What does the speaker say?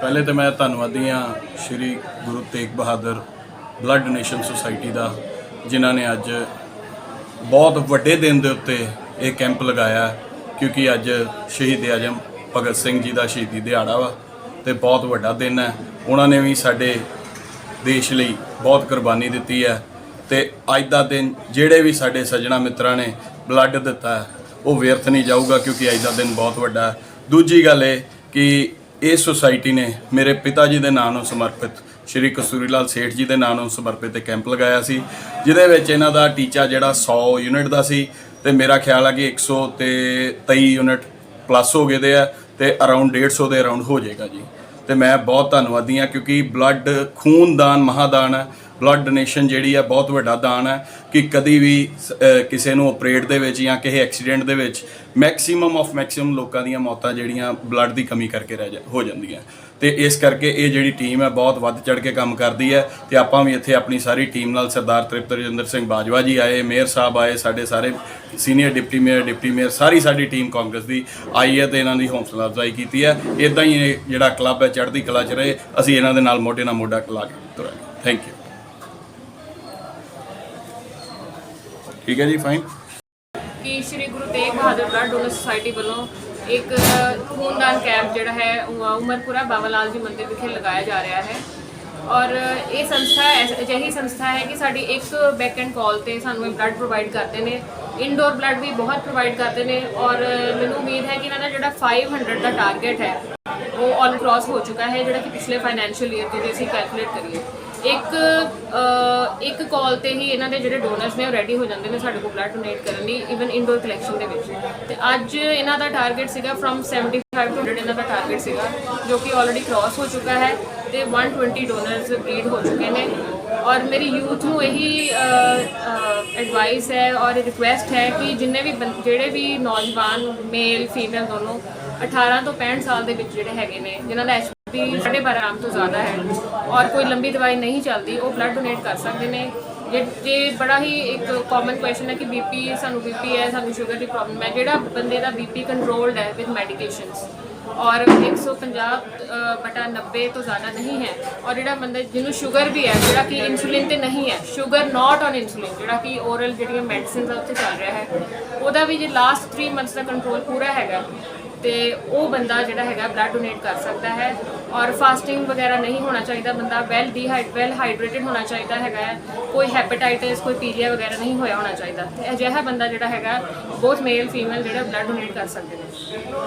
ਪਹਿਲੇ ਤੇ ਮੈਂ ਧੰਨਵਾਦੀ ਹਾਂ Shri Guru Tegh Bahadur blood donation society ਦਾ, ਜਿਨ੍ਹਾਂ ਨੇ ਅੱਜ ਬਹੁਤ ਵੱਡੇ ਦਿਨ ਦੇ ਉੱਤੇ ਇਹ ਕੈਂਪ ਲਗਾਇਆ ਕਿਉਂਕਿ ਅੱਜ ਸ਼ਹੀਦ ਆਜਮ ਭਗਤ ਸਿੰਘ ਜੀ ਦਾ ਸ਼ਹੀਦੀ ਦਿਹਾੜਾ ਵਾ ਤੇ ਬਹੁਤ ਵੱਡਾ ਦਿਨ ਹੈ। ਉਹਨਾਂ ਨੇ ਵੀ ਸਾਡੇ ਦੇਸ਼ ਲਈ ਬਹੁਤ ਕੁਰਬਾਨੀ ਦਿੱਤੀ ਹੈ ਤੇ ਅੱਜ ਦਾ ਦਿਨ ਜਿਹੜੇ ਵੀ ਸਾਡੇ ਸੱਜਣਾ ਮਿੱਤਰਾਂ ਨੇ ਬਲੱਡ ਦਿੱਤਾ ਉਹ ਵਿਅਰਥ ਨਹੀਂ ਜਾਊਗਾ ਕਿਉਂਕਿ ਅੱਜ ਦਾ ਦਿਨ ਬਹੁਤ ਵੱਡਾ ਹੈ। ਦੂਜੀ ਗੱਲ ਇਹ ਕਿ ਇਸ ਸੁਸਾਇਟੀ ਨੇ ਮੇਰੇ ਪਿਤਾ ਜੀ ਦੇ ਨਾਂ ਨੂੰ ਸਮਰਪਿਤ, ਸ਼੍ਰੀ ਕਸੂਰੀ ਲਾਲ ਸੇਠ ਜੀ ਦੇ ਨਾਂ ਨੂੰ ਸਮਰਪਿਤ ਇੱਕ ਕੈਂਪ ਲਗਾਇਆ ਸੀ, ਜਿਹਦੇ ਵਿੱਚ ਇਹਨਾਂ ਦਾ ਟੀਚਾ ਜਿਹੜਾ 100 ਯੂਨਿਟ ਦਾ ਸੀ ਤੇ ਮੇਰਾ ਖਿਆਲ ਆ ਕਿ 100 ਤੇ 23 ਯੂਨਿਟ ਪਲੱਸ ਹੋ ਗਏ ਦੇ ਆ ਤੇ ਅਰਾਊਂਡ 150 ਦੇ ਅਰਾਊਂਡ ਹੋ ਜਾਏਗਾ ਜੀ। ਤੇ ਮੈਂ ਬਹੁਤ ਧੰਨਵਾਦੀ ਹਾਂ ਕਿਉਂਕਿ ਬਲੱਡ ਖੂਨਦਾਨ, ਮਹਾਦਾਨ ਹੈ ਬਲੱਡ ਡੋਨੇਸ਼ਨ ਜਿਹੜੀ ਹੈ ਬਹੁਤ ਵੱਡਾ ਦਾਨ ਹੈ ਕਿ ਕਦੀ ਵੀ ਕਿਸੇ ਨੂੰ ਆਪਰੇਟ ਦੇ ਵਿੱਚ ਜਾਂ ਕਿਸੇ ਐਕਸੀਡੈਂਟ ਦੇ ਵਿੱਚ ਮੈਕਸਿਮਮ ਆਫ ਮੈਕਸਿਮਮ ਲੋਕਾਂ ਦੀਆਂ ਮੌਤਾਂ ਜਿਹੜੀਆਂ ਬਲੱਡ ਦੀ ਕਮੀ ਕਰਕੇ ਰਹਿ ਜਾ- ਹੋ ਜਾਂਦੀਆਂ। ਤੇ ਇਸ ਕਰਕੇ ਇਹ ਜਿਹੜੀ ਟੀਮ ਹੈ, ਬਹੁਤ ਵੱਧ ਚੜ ਕੇ ਕੰਮ ਕਰਦੀ ਹੈ ਤੇ ਆਪਾਂ ਵੀ ਇੱਥੇ ਆਪਣੀ ਸਾਰੀ ਟੀਮ ਨਾਲ ਸਰਦਾਰ ਤ੍ਰਿਪਤ ਰਜਿੰਦਰ ਸਿੰਘ ਬਾਜਵਾ ਜੀ ਆਏ, ਮੇਅਰ ਸਾਹਿਬ ਆਏ, ਸਾਡੇ ਸਾਰੇ senior deputy mayor deputy mayor ਸਾਰੀ ਸਾਡੀ ਟੀਮ ਕਾਂਗਰਸ ਦੀ ਆਈ ਹੈ ਤੇ ਇਹਨਾਂ ਦੀ ਹੌਸਲਾ ਅਫਜ਼ਾਈ ਕੀਤੀ ਹੈ। ਇਦਾਂ ਹੀ ਇਹ ਜਿਹੜਾ ਕਲੱਬ ਹੈ, ਚੜ੍ਹਦੀ ਕਲਾ ਚ ਰਹੇ, ਅਸੀਂ ਇਹਨਾਂ ਦੇ ਨਾਲ ਮੋਢੇ ਨਾਲ ਮੋਢਾ ਲਾ ਕੇ ਤੁਰਾਂਗੇ। ਥੈਂਕ ਯੂ ਠੀਕ ਹੈ ਜੀ ਫਾਈਨ ਕਿ Shri Guru Tegh Bahadur blood donor society ਵੱਲੋਂ ਇੱਕ ਖੂਨਦਾਨ ਕੈਂਪ ਜਿਹੜਾ ਹੈ ਉਹ ਉਮਰਪੁਰਾ ਬਾਬਾ ਲਾਲ ਜੀ ਮੰਦਿਰ ਵਿਖੇ ਲਗਾਇਆ ਜਾ ਰਿਹਾ ਹੈ। ਔਰ ਇਹ ਸੰਸਥਾ ਐਸ- ਅਜਿਹੀ ਸੰਸਥਾ ਹੈ ਕਿ ਸਾਡੀ ਇੱਕ ਬੈਕ ਐਂਡ ਕਾਲ ਤੇ ਸਾਨੂੰ ਇਹ ਬਲੱਡ ਪ੍ਰੋਵਾਈਡ ਕਰਦੇ ਨੇ। ਇਨਡੋਰ ਬਲੱਡ ਵੀ ਬਹੁਤ ਪ੍ਰੋਵਾਈਡ ਕਰਦੇ ਨੇ ਔਰ ਮੈਨੂੰ ਉਮੀਦ ਹੈ ਕਿ ਇਹਨਾਂ ਦਾ ਜਿਹੜਾ 500 ਦਾ ਟਾਰਗੇਟ ਹੈ, ਉਹ ਆਲ ਕ੍ਰਾਸ ਹੋ ਚੁੱਕਾ ਹੈ, ਜਿਹੜਾ ਕਿ ਪਿਛਲੇ ਫਾਈਨੈਂਸ਼ੀਅਲ ਈਅਰ ਤੋਂ ਜੇ ਅਸੀਂ ਕੈਲਕੂਲੇਟ ਕਰੀਏ। ਇੱਕ ਅ, ਇੱਕ ਕਾਲ ਤੇ ਹੀ ਇਹਨਾਂ ਦੇ ਜਿਹੜੇ ਡੋਨਰਸ ਨੇ ਉਹ ਰੈਡੀ ਹੋ ਜਾਂਦੇ ਨੇ ਸਾਡੇ ਕੋਲ ਬਲੱਡ ਡੋਨੇਟ ਕਰਨ ਲਈ ਇਵਨ ਇਨਡੋਰ ਕਲੈਕਸ਼ਨ ਦੇ ਵਿੱਚ। ਤੇ ਅੱਜ ਇਹਨਾਂ ਦਾ ਟਾਰਗੇਟ ਸੀਗਾ ਫਰਮ 75 ਟੂ 100 ਇਹਨਾਂ ਦਾ ਟਾਰਗੇਟ ਸੀਗਾ ਜੋ ਕਿ ਆਲਰੇਡੀ ਕ੍ਰਾਸ ਹੋ ਚੁੱਕਾ ਹੈ ਤੇ 120 ਡੋਨਰਸ ਬਰੀਡ ਹੋ ਚੁੱਕੇ ਨੇ। ਔਰ ਮੇਰੀ ਯੂਥ ਨੂੰ ਇਹੀ ਐਡਵਾਈਸ ਹੈ ਔਰ ਰਿਕੁਐਸਟ ਹੈ ਕਿ ਜਿੰਨੇ ਵੀ ਬੰ- ਜਿਹੜੇ ਵੀ ਨੌਜਵਾਨ ਮੇਲ ਫੀਮੇਲ ਦੋਨੋਂ 18 ਤੋਂ 65 ਸਾਲ ਦੇ ਵਿੱਚ ਜਿਹੜੇ ਹੈਗੇ ਨੇ ਜਿਨ੍ਹਾਂ ਦਾ ਐਚਪੀ 12.5 ਗ੍ਰਾਮ ਤੋਂ ਜ਼ਿਆਦਾ ਹੈ ਔਰ ਕੋਈ ਲੰਬੀ ਦਵਾਈ ਨਹੀਂ ਚੱਲਦੀ ਉਹ ਬਲੱਡ ਡੋਨੇਟ ਕਰ ਸਕਦੇ ਨੇ। ਜੇ ਜੇ ਬੜਾ ਹੀ ਇੱਕ ਕਾਮਨ ਕੁਐਸਚਨ ਹੈ ਕਿ ਬੀਪੀ ਸਾਨੂੰ ਬੀਪੀ ਹੈ ਸਾਨੂੰ ਸ਼ੂਗਰ ਦੀ ਪ੍ਰੋਬਲਮ ਹੈ ਜਿਹੜਾ ਬੰਦੇ ਦਾ ਬੀਪੀ ਕੰਟਰੋਲਡ ਹੈ ਵਿਦ ਮੈਡੀਕੇਸ਼ਨਸ ਔਰ 150 ਅ, ਬਟਾ 90 ਤੋਂ ਜ਼ਿਆਦਾ ਨਹੀਂ ਹੈ ਔਰ ਜਿਹੜਾ ਬੰਦਾ ਜਿਹਨੂੰ ਸ਼ੂਗਰ ਵੀ ਹੈ ਜਿਹੜਾ ਕਿ ਇਨਸੂਲਿਨ ਤੇ ਨਹੀਂ ਹੈ ਸ਼ੂਗਰ ਨਾਟ ਔਨ ਇਨਸੂਲਿਨ ਜਿਹੜਾ ਕਿ ਓਰਲ ਜਿਹੜੀਆਂ ਮੈਡੀਸਿਨਸ ਆ ਉੱਥੇ ਚੱਲ ਰਿਹਾ ਹੈ ਉਹਦਾ ਵੀ ਜੇ ਲਾਸਟ 3 ਮੰਥਸ ਦਾ ਕੰਟਰੋਲ ਪੂਰਾ ਹੈਗਾ ਤੇ ਉਹ ਬੰਦਾ ਜਿਹੜਾ ਹੈਗਾ ਬਲੱਡ ਡੋਨੇਟ ਕਰ ਸਕਦਾ ਹੈ ਔਰ ਫਾਸਟਿੰਗ ਵਗੈਰਾ ਨਹੀਂ ਹੋਣਾ ਚਾਹੀਦਾ, ਬੰਦਾ ਵੈਲ ਡੀਹਾਈਡ ਵੈਲ ਹਾਈਡਰੇਟਡ ਹੋਣਾ ਚਾਹੀਦਾ ਹੈਗਾ ਹੈ। ਕੋਈ ਹੈਪੇਟਾਈਟਿਸ ਕੋਈ ਪੀਲੀਆ ਵਗੈਰਾ ਨਹੀਂ ਹੋਇਆ ਹੋਣਾ ਚਾਹੀਦਾ ਤੇ ਅਜਿਹਾ ਬੰਦਾ ਜਿਹੜਾ ਹੈਗਾ, ਬਹੁਤ ਮੇਲ ਫੀਮੇਲ ਜਿਹੜਾ ਬਲੱਡ ਡੋਨੇਟ ਕਰ ਸਕਦੇ ਨੇ